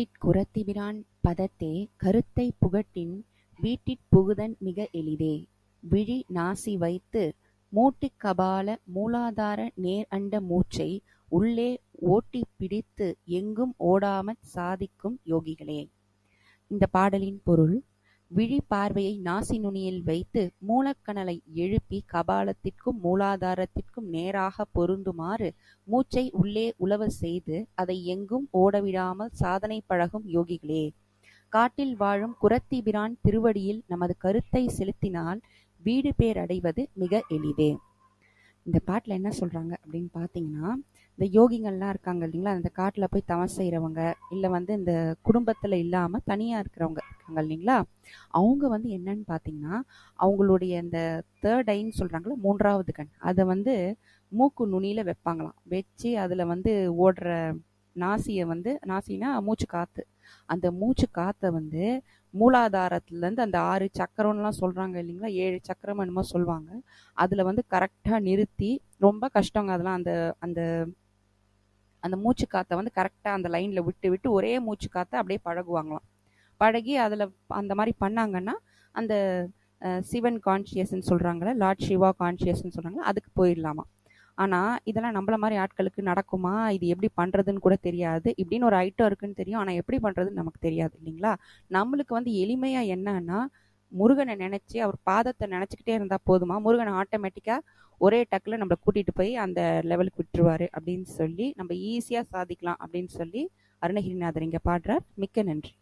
வீட்டிற் குறத்திபிரான் பதத்தே கருத்தைப் புகட்டின் வீட்டிற் புகுதன் மிக எளிதே. விழி நாசி வைத்து மூட்டிக் கபால மூலாதார நேர் அண்ட மூச்சை உள்ளே ஓட்டிப் பிடித்து எங்கும் ஓடாமற் சாதிக்கும் யோகிகளே. இந்தப் பாடலின் பொருள் விழி பார்வையை நாசி நுனியில் வைத்து மூலக்கனலை எழுப்பி கபாலத்திற்கும் மூலாதாரத்திற்கும் நேராகப் பொருந்துமாறு மூச்சை உள்ளே உலவச் செய்து அதை எங்கும் ஓடவிடாமல் சாதனை பழகும் யோகிகளே. காட்டில் வாழும் குறத்திபிரான் திருவடியில் நமது கருத்தை செலுத்தினால் வீடு பேறடைவது மிக எளிதே. இந்த பாட்டுல என்ன சொல்றாங்க அப்படின்னு பார்த்தீங்கன்னா இந்த யோகிங்கள்லாம் இருக்காங்க இல்லைங்களா? அந்த காட்டில் போய் தவம் செய்கிறவங்க இல்லை வந்து இந்த குடும்பத்தில் இல்லாமல் தனியாக இருக்கிறவங்க இருக்காங்க இல்லைங்களா? அவங்க வந்து என்னன்னு பார்த்தீங்கன்னா அவங்களுடைய இந்த தேர்ட் ஐன்னு சொல்றாங்கல்ல மூன்றாவது கண். அதை வந்து மூக்கு நுனியில் வைப்பாங்களாம். வச்சு அதில் வந்து ஓடுற நாசியை வந்து நாசினா மூச்சு காத்து. அந்த மூச்சு காற்றை வந்து மூலாதாரத்துலேருந்து அந்த ஆறு சக்கரம்லாம் சொல்கிறாங்க இல்லைங்களா? ஏழு சக்கரம் என்னமோ சொல்லுவாங்க அதில் வந்து கரெக்டாக நிறுத்தி ரொம்ப கஷ்டங்க அதெல்லாம். அந்த அந்த அந்த மூச்சு காற்றை வந்து கரெக்டாக அந்த லைனில் விட்டு விட்டு ஒரே மூச்சு காற்றை அப்படியே பழகுவாங்களாம். பழகி அதில் அந்த மாதிரி பண்ணாங்கன்னா அந்த சிவன் கான்ஷியஸ்ன்னு சொல்கிறாங்களே லார்ட் சிவா கான்ஷியஸ்ன்னு சொல்கிறாங்களா அதுக்கு போயிடலாமா ஆனால் இதெல்லாம் நம்மள மாதிரி ஆட்களுக்கு நடக்குமா? இது எப்படி பண்ணுறதுன்னு கூட தெரியாது. இப்படின்னு ஒரு ஐட்டம் இருக்குன்னு தெரியும். ஆனால் எப்படி பண்ணுறதுன்னு நமக்கு தெரியாது இல்லைங்களா? நம்மளுக்கு வந்து எளிமையாக என்னன்னா முருகனை நினச்சி அவர் பாதத்தை நினச்சிக்கிட்டே இருந்தால் போதுமா? முருகனை ஆட்டோமேட்டிக்காக ஒரே டக்கில் நம்மளை கூட்டிகிட்டு போய் அந்த லெவலுக்கு விட்டுருவாரு அப்படின்னு சொல்லி நம்ம ஈஸியாக சாதிக்கலாம் அப்படின்னு சொல்லி அருணகிரிநாதர் இங்கே பாடுறார். மிக்க நன்றி.